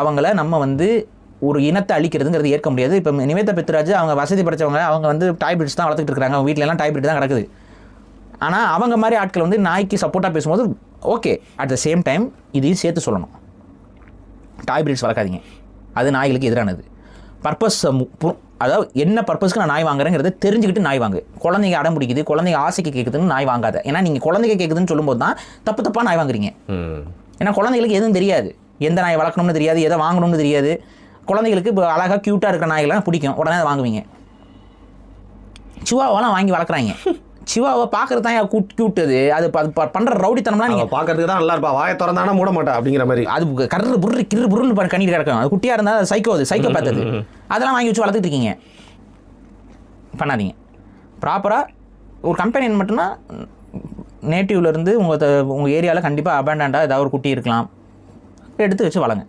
அவங்கள நம்ம வந்து ஒரு இனத்தை அழிக்கிறதுங்கிறது ஏற்க முடியாது. இப்போ நிவேதா பெத்ராஜ் அவங்க வசதி படைச்சவங்க அவங்க வந்து டாய் பிரிட்ஸ் தான் வளர்த்துட்டு இருக்காங்க. அவங்க வீட்ல எல்லாம் டாய் பிரிட் தான் கிடக்குது ஆனால் அவங்க மாதிரி ஆட்கள் வந்து நாய்க்கு சப்போர்ட்டாக பேசும்போது okay at the same time இதையும் சேர்த்து சொல்லணும். டாய் பிரீட்ஸ் வளர்க்காதீங்க. அது நாய்களுக்கு எதிரானது. பர்பஸ் அதாவது என்ன பர்பஸ்க்கு நான் நாய் வாங்குறேங்கிறத தெரிஞ்சுக்கிட்டு நாய் வாங்கு. குழந்தைங்க அடம் பிடிக்குது குழந்தைங்க ஆசைக்கு கேட்குதுன்னு நாய் வாங்காத. ஏன்னா நீங்கள் குழந்தைங்க கேட்குதுன்னு சொல்லும்போது தான் தப்பு தப்பாக நாய் வாங்குறீங்க. ஏன்னா குழந்தைகளுக்கு எதுவும் தெரியாது. எந்த நாய் வளர்க்கணும்னு தெரியாது எதை வாங்கணும்னு தெரியாது. குழந்தைகளுக்கு இப்போ அழகாக க்யூட்டாக இருக்கிற நாய்கள்லாம் பிடிக்கும். உடனே அதை வாங்குவீங்க. சிவாவெல்லாம் வாங்கி வளர்க்குறாங்க. சிவாவை பார்க்குறது தான் கூட் க்யூட் அது. அது ப- அது ப- பண்ற ரவுடித்தனம்லாம் நீங்கள் பார்க்கறதுக்கு தான் நல்லா இருப்பா. வாயை திறந்தானா மூட மாட்டா அப்படிங்கிற மாதிரி. அது கர்ரு புர்ரு கிரு புருன்னு கண்ணிட்டு கிடக்கும். அது குட்டியாக இருந்தால் அது சைக்கோ அது சைக்கோ பார்த்தது. அதெல்லாம் வாங்கி வச்சு வளர்த்துட்டு இருக்கீங்க. பண்ணாதீங்க. ப்ராப்பராக ஒரு கம்பெனி மட்டும்னா நேட்டிவ்லேருந்து உங்கள் உங்கள் ஏரியாவில் கண்டிப்பாக அபேண்டண்டாக ஏதாவது ஒரு குட்டி இருக்கலாம். எடுத்து வச்சு வளங்க